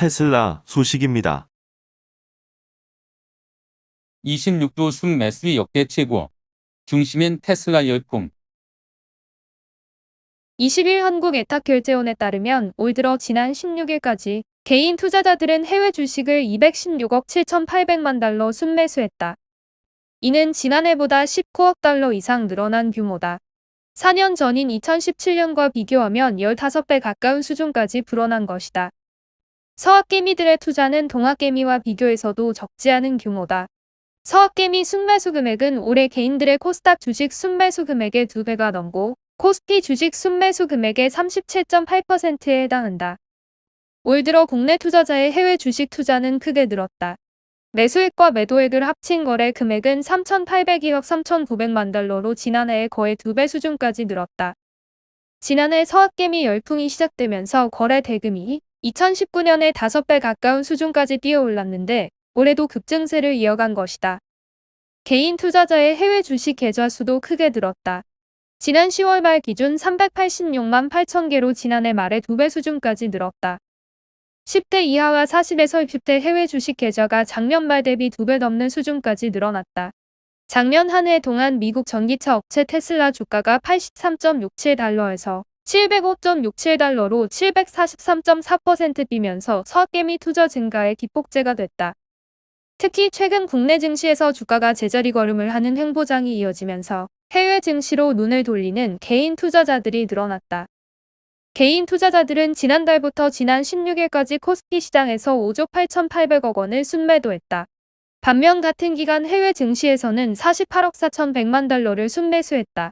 테슬라 소식입니다. 26도 순 매수 역대 최고. 중심엔 테슬라 열풍. 20일 한국 애탁결제원에 따르면 올 들어 지난 16일까지 개인 투자자들은 해외 주식을 216억 7,800만 달러 순매수했다. 이는 지난해보다 19억 달러 이상 늘어난 규모다. 4년 전인 2017년과 비교하면 15배 가까운 수준까지 불어난 것이다. 서학개미들의 투자는 동학개미와 비교해서도 적지 않은 규모다. 서학개미 순매수 금액은 올해 개인들의 코스닥 주식 순매수 금액의 2배가 넘고 코스피 주식 순매수 금액의 37.8%에 해당한다. 올 들어 국내 투자자의 해외 주식 투자는 크게 늘었다. 매수액과 매도액을 합친 거래 금액은 3,802억 3,900만 달러로 지난해의 거의 2배 수준까지 늘었다. 지난해 서학개미 열풍이 시작되면서 거래 대금이 2019년에 5배 가까운 수준까지 뛰어올랐는데 올해도 급증세를 이어간 것이다. 개인 투자자의 해외 주식 계좌 수도 크게 늘었다. 지난 10월 말 기준 386만 8천 개로 지난해 말의 2배 수준까지 늘었다. 10대 이하와 40에서 60대 해외 주식 계좌가 작년 말 대비 2배 넘는 수준까지 늘어났다. 작년 한 해 동안 미국 전기차 업체 테슬라 주가가 83.67달러에서 705.67달러로 743.4% 뛰면서 서학개미 투자 증가에 기폭제가 됐다. 특히 최근 국내 증시에서 주가가 제자리 걸음을 하는 횡보장이 이어지면서 해외 증시로 눈을 돌리는 개인 투자자들이 늘어났다. 개인 투자자들은 지난달부터 지난 16일까지 코스피 시장에서 5조 8,800억 원을 순매도했다. 반면 같은 기간 해외 증시에서는 48억 4,100만 달러를 순매수했다.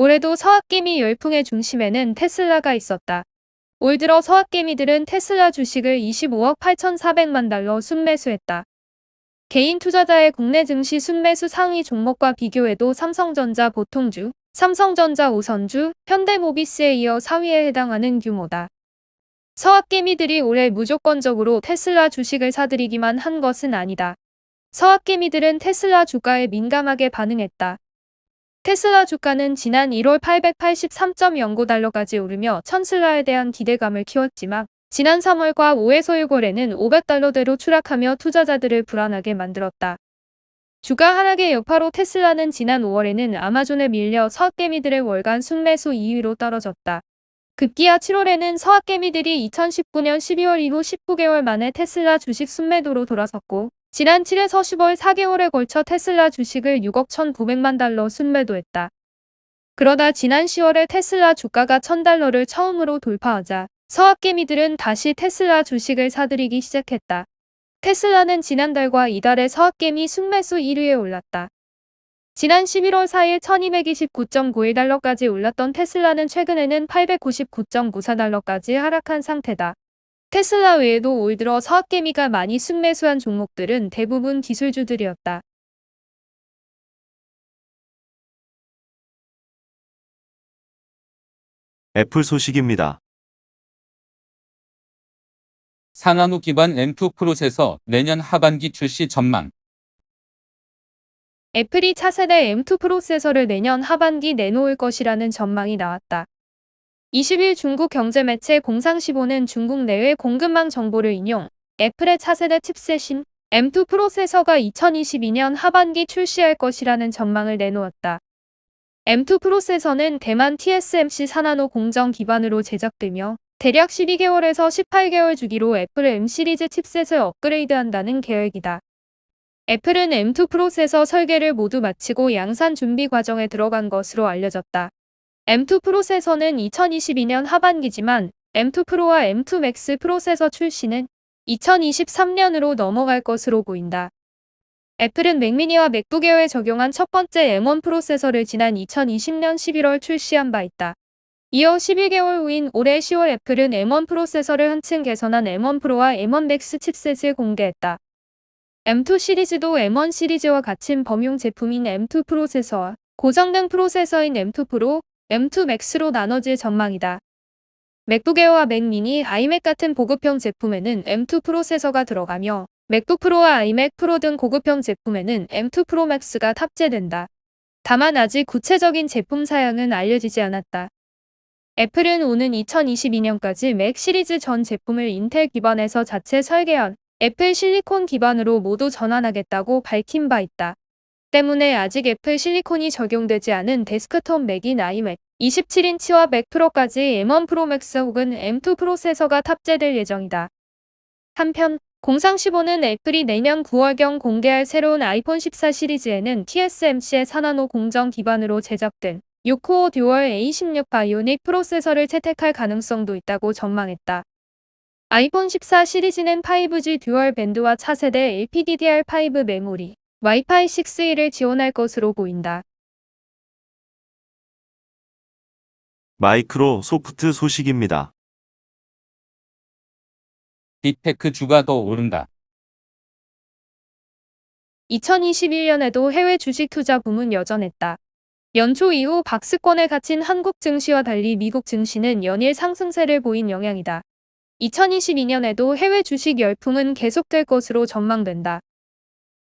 올해도 서학개미 열풍의 중심에는 테슬라가 있었다. 올 들어 서학개미들은 테슬라 주식을 25억 8,400만 달러 순매수했다. 개인 투자자의 국내 증시 순매수 상위 종목과 비교해도 삼성전자 보통주, 삼성전자 우선주, 현대모비스에 이어 4위에 해당하는 규모다. 서학개미들이 올해 무조건적으로 테슬라 주식을 사들이기만 한 것은 아니다. 서학개미들은 테슬라 주가에 민감하게 반응했다. 테슬라 주가는 지난 1월 883.09달러까지 오르며 천슬라에 대한 기대감을 키웠지만 지난 3월과 5회 소일거래는 500달러대로 추락하며 투자자들을 불안하게 만들었다. 주가 하락의 여파로 테슬라는 지난 5월에는 아마존에 밀려 서학개미들의 월간 순매수 2위로 떨어졌다. 급기야 7월에는 서학개미들이 2019년 12월 이후 19개월 만에 테슬라 주식 순매도로 돌아섰고 지난 7에서 10월 4개월에 걸쳐 테슬라 주식을 6억 1,900만 달러 순매도했다. 그러다 지난 10월에 테슬라 주가가 1,000달러를 처음으로 돌파하자 서학개미들은 다시 테슬라 주식을 사들이기 시작했다. 테슬라는 지난달과 이달에 서학개미 순매수 1위에 올랐다. 지난 11월 4일 1229.91달러까지 올랐던 테슬라는 최근에는 899.94달러까지 하락한 상태다. 테슬라 외에도 올 들어 서학개미가 많이 순매수한 종목들은 대부분 기술주들이었다. 애플 소식입니다. 상한우 기반 M2 프로세서 내년 하반기 출시 전망. 애플이 차세대 M2 프로세서를 내년 하반기 내놓을 것이라는 전망이 나왔다. 20일 중국 경제매체 공상15는 중국 내외 공급망 정보를 인용, 애플의 차세대 칩셋인 M2 프로세서가 2022년 하반기 출시할 것이라는 전망을 내놓았다. M2 프로세서는 대만 TSMC 산나노 공정 기반으로 제작되며 대략 12개월에서 18개월 주기로 애플 M 시리즈 칩셋을 업그레이드한다는 계획이다. 애플은 M2 프로세서 설계를 모두 마치고 양산 준비 과정에 들어간 것으로 알려졌다. M2 프로세서는 2022년 하반기지만 M2 프로와 M2 맥스 프로세서 출시는 2023년으로 넘어갈 것으로 보인다. 애플은 맥미니와 맥북 에어에 적용한 첫 번째 M1 프로세서를 지난 2020년 11월 출시한 바 있다. 이어 11개월 후인 올해 10월 애플은 M1 프로세서를 한층 개선한 M1 프로와 M1 맥스 칩셋을 공개했다. M2 시리즈도 M1 시리즈와 같은 범용 제품인 M2 프로세서와 고성능 프로세서인 M2 프로, M2 맥스로 나눠질 전망이다. 맥북 에어와 맥 미니, 아이맥 같은 보급형 제품에는 M2 프로세서가 들어가며 맥북 프로와 아이맥 프로 등 고급형 제품에는 M2 프로 맥스가 탑재된다. 다만 아직 구체적인 제품 사양은 알려지지 않았다. 애플은 오는 2022년까지 맥 시리즈 전 제품을 인텔 기반에서 자체 설계한 애플 실리콘 기반으로 모두 전환하겠다고 밝힌 바 있다. 때문에 아직 애플 실리콘이 적용되지 않은 데스크톱 맥인 아이맥 27인치와 맥 프로까지 M1 프로 맥스 혹은 M2 프로세서가 탑재될 예정이다. 한편 공상 15는 애플이 내년 9월경 공개할 새로운 아이폰 14 시리즈에는 TSMC의 4나노 공정 기반으로 제작된 6코어 듀얼 A16 바이오닉 프로세서를 채택할 가능성도 있다고 전망했다. 아이폰 14 시리즈는 5G 듀얼 밴드와 차세대 LPDDR5 메모리, 와이파이 6E를 지원할 것으로 보인다. 마이크로 소프트 소식입니다. 빅테크 주가 더 오른다. 2021년에도 해외 주식 투자 붐은 여전했다. 연초 이후 박스권에 갇힌 한국 증시와 달리 미국 증시는 연일 상승세를 보인 영향이다. 2022년에도 해외 주식 열풍은 계속될 것으로 전망된다.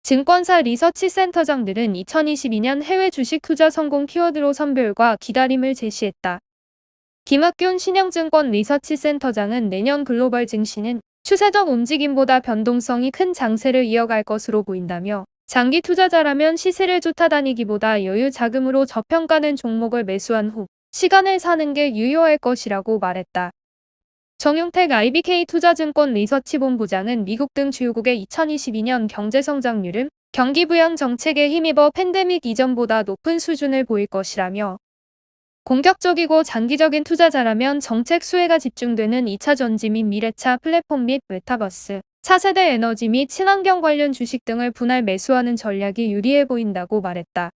증권사 리서치 센터장들은 2022년 해외 주식 투자 성공 키워드로 선별과 기다림을 제시했다. 김학균 신영증권 리서치 센터장은 내년 글로벌 증시는 추세적 움직임보다 변동성이 큰 장세를 이어갈 것으로 보인다며 장기 투자자라면 시세를 쫓아다니기보다 여유 자금으로 저평가는 종목을 매수한 후 시간을 사는 게 유효할 것이라고 말했다. 정용택 IBK 투자증권 리서치본부장은 미국 등 주요국의 2022년 경제성장률은 경기 부양 정책에 힘입어 팬데믹 이전보다 높은 수준을 보일 것이라며 공격적이고 장기적인 투자자라면 정책 수혜가 집중되는 2차 전지 및 미래차 플랫폼 및 메타버스, 차세대 에너지 및 친환경 관련 주식 등을 분할 매수하는 전략이 유리해 보인다고 말했다.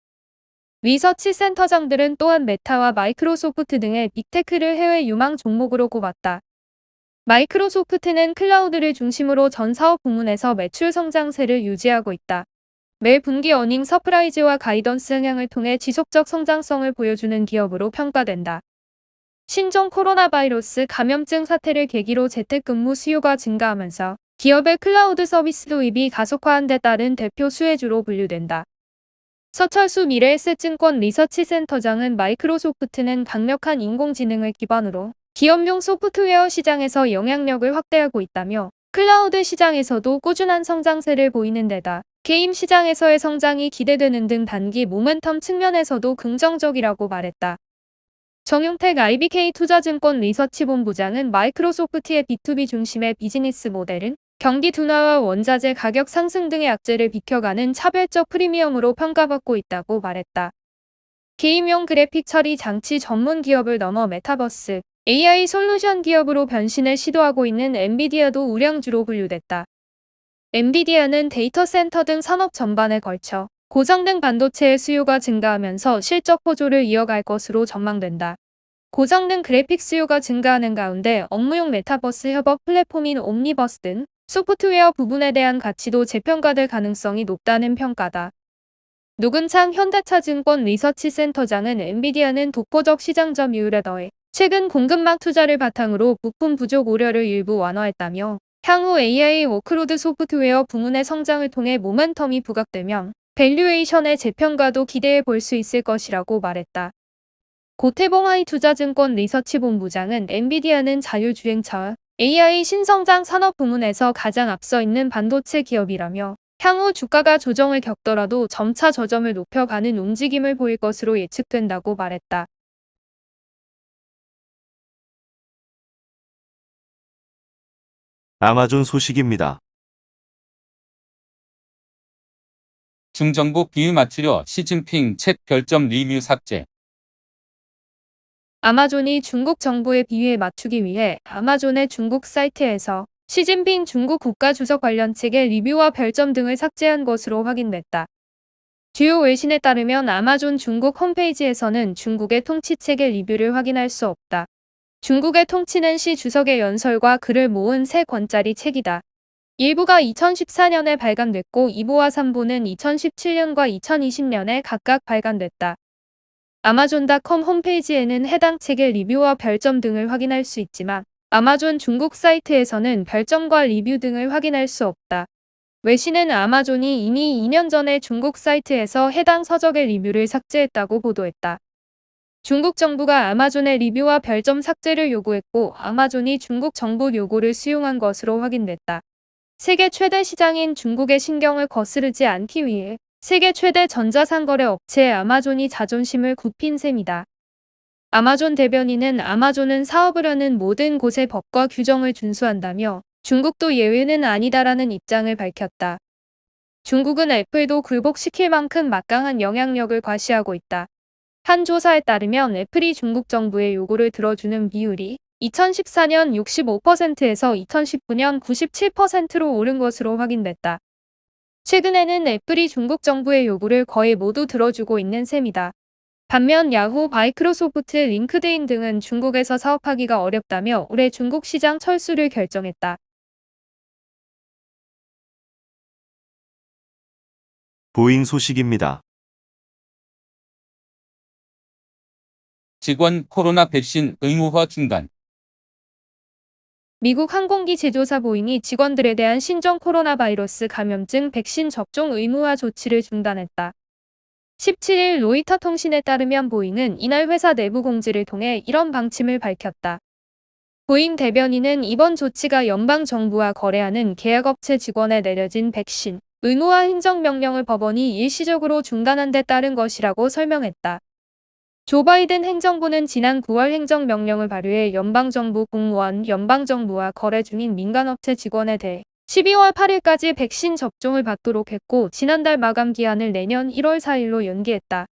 리서치 센터장들은 또한 메타와 마이크로소프트 등의 빅테크를 해외 유망 종목으로 꼽았다. 마이크로소프트는 클라우드를 중심으로 전 사업 부문에서 매출 성장세를 유지하고 있다. 매 분기 어닝 서프라이즈와 가이던스 흥향을 통해 지속적 성장성을 보여주는 기업으로 평가된다. 신종 코로나 바이러스 감염증 사태를 계기로 재택근무 수요가 증가하면서 기업의 클라우드 서비스 도입이 가속화한 데 따른 대표 수혜주로 분류된다. 서철수 미래에셋증권 리서치센터장은 마이크로소프트는 강력한 인공지능을 기반으로 기업용 소프트웨어 시장에서 영향력을 확대하고 있다며 클라우드 시장에서도 꾸준한 성장세를 보이는 데다 게임 시장에서의 성장이 기대되는 등 단기 모멘텀 측면에서도 긍정적이라고 말했다. 정용택 IBK 투자증권 리서치본부장은 마이크로소프트의 B2B 중심의 비즈니스 모델은 경기 둔화와 원자재 가격 상승 등의 악재를 비켜가는 차별적 프리미엄으로 평가받고 있다고 말했다. 게임용 그래픽 처리 장치 전문 기업을 넘어 메타버스, AI 솔루션 기업으로 변신을 시도하고 있는 엔비디아도 우량주로 분류됐다. 엔비디아는 데이터 센터 등 산업 전반에 걸쳐 고성능 반도체의 수요가 증가하면서 실적 호조를 이어갈 것으로 전망된다. 고성능 그래픽 수요가 증가하는 가운데 업무용 메타버스 협업 플랫폼인 옴니버스 등 소프트웨어 부분에 대한 가치도 재평가될 가능성이 높다는 평가다. 노근창 현대차증권 리서치센터장은 엔비디아는 독보적 시장 점유율에 더해 최근 공급망 투자를 바탕으로 부품 부족 우려를 일부 완화했다며 향후 AI 워크로드 소프트웨어 부문의 성장을 통해 모멘텀이 부각되면 밸류에이션의 재평가도 기대해 볼 수 있을 것이라고 말했다. 고태봉 하이 투자증권 리서치본부장은 엔비디아는 자율주행차, AI 신성장 산업 부문에서 가장 앞서 있는 반도체 기업이라며 향후 주가가 조정을 겪더라도 점차 저점을 높여가는 움직임을 보일 것으로 예측된다고 말했다. 아마존 소식입니다. 중정부 비유 맞추려 시진핑 책 별점 리뷰 삭제. 아마존이 중국 정부의 비유에 맞추기 위해 아마존의 중국 사이트에서 시진핑 중국 국가주석 관련 책의 리뷰와 별점 등을 삭제한 것으로 확인됐다. 주요 외신에 따르면 아마존 중국 홈페이지에서는 중국의 통치책의 리뷰를 확인할 수 없다. 중국의 통치는 시 주석의 연설과 글을 모은 세 권짜리 책이다. 일부가 2014년에 발간됐고 2부와 3부는 2017년과 2020년에 각각 발간됐다. 아마존닷컴 홈페이지에는 해당 책의 리뷰와 별점 등을 확인할 수 있지만 아마존 중국 사이트에서는 별점과 리뷰 등을 확인할 수 없다. 외신은 아마존이 이미 2년 전에 중국 사이트에서 해당 서적의 리뷰를 삭제했다고 보도했다. 중국 정부가 아마존의 리뷰와 별점 삭제를 요구했고 아마존이 중국 정부 요구를 수용한 것으로 확인됐다. 세계 최대 시장인 중국의 신경을 거스르지 않기 위해 세계 최대 전자상거래 업체 아마존이 자존심을 굽힌 셈이다. 아마존 대변인은 아마존은 사업을 하는 모든 곳의 법과 규정을 준수한다며 중국도 예외는 아니다라는 입장을 밝혔다. 중국은 애플도 굴복시킬 만큼 막강한 영향력을 과시하고 있다. 한 조사에 따르면 애플이 중국 정부의 요구를 들어주는 비율이 2014년 65%에서 2019년 97%로 오른 것으로 확인됐다. 최근에는 애플이 중국 정부의 요구를 거의 모두 들어주고 있는 셈이다. 반면 야후, 마이크로소프트, 링크드인 등은 중국에서 사업하기가 어렵다며 올해 중국 시장 철수를 결정했다. 보잉 소식입니다. 직원 코로나 백신 의무화 중단. 미국 항공기 제조사 보잉이 직원들에 대한 신종 코로나 바이러스 감염증 백신 접종 의무화 조치를 중단했다. 17일 로이터 통신에 따르면 보잉은 이날 회사 내부 공지를 통해 이런 방침을 밝혔다. 보잉 대변인은 이번 조치가 연방 정부와 거래하는 계약업체 직원에 내려진 백신 의무화 행정명령을 법원이 일시적으로 중단한 데 따른 것이라고 설명했다. 조 바이든 행정부는 지난 9월 행정명령을 발효해 연방정부 공무원, 연방정부와 거래 중인 민간업체 직원에 대해 12월 8일까지 백신 접종을 받도록 했고 지난달 마감 기한을 내년 1월 4일로 연기했다.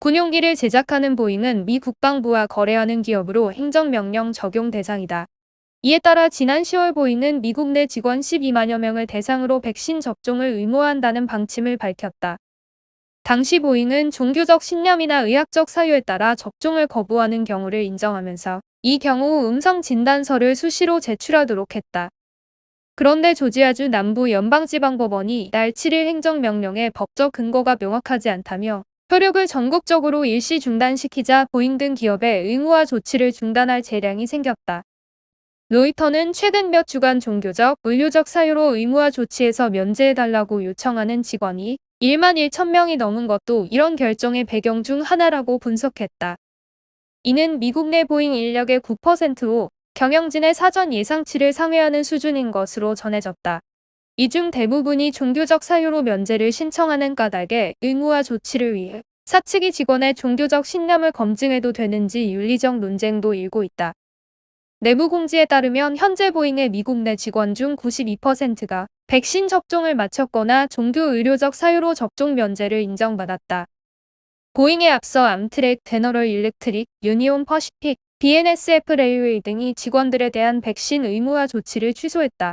군용기를 제작하는 보잉은 미 국방부와 거래하는 기업으로 행정명령 적용 대상이다. 이에 따라 지난 10월 보잉은 미국 내 직원 12만여 명을 대상으로 백신 접종을 의무화한다는 방침을 밝혔다. 당시 보잉은 종교적 신념이나 의학적 사유에 따라 접종을 거부하는 경우를 인정하면서 이 경우 음성 진단서를 수시로 제출하도록 했다. 그런데 조지아주 남부 연방지방법원이 이달 7일 행정명령에 법적 근거가 명확하지 않다며 효력을 전국적으로 일시 중단시키자 보잉 등 기업의 의무화 조치를 중단할 재량이 생겼다. 로이터는 최근 몇 주간 종교적, 의료적 사유로 의무화 조치에서 면제해달라고 요청하는 직원이 1만 1천 명이 넘은 것도 이런 결정의 배경 중 하나라고 분석했다. 이는 미국 내 보잉 인력의 9%로 경영진의 사전 예상치를 상회하는 수준인 것으로 전해졌다. 이 중 대부분이 종교적 사유로 면제를 신청하는 까닭에 의무화 조치를 위해 사측이 직원의 종교적 신념을 검증해도 되는지 윤리적 논쟁도 일고 있다. 내부 공지에 따르면 현재 보잉의 미국 내 직원 중 92%가 백신 접종을 마쳤거나 종교 의료적 사유로 접종 면제를 인정받았다. 보잉에 앞서 암트랙, 제너럴 일렉트릭, 유니온 퍼시픽, BNSF 레일웨이 등이 직원들에 대한 백신 의무화 조치를 취소했다.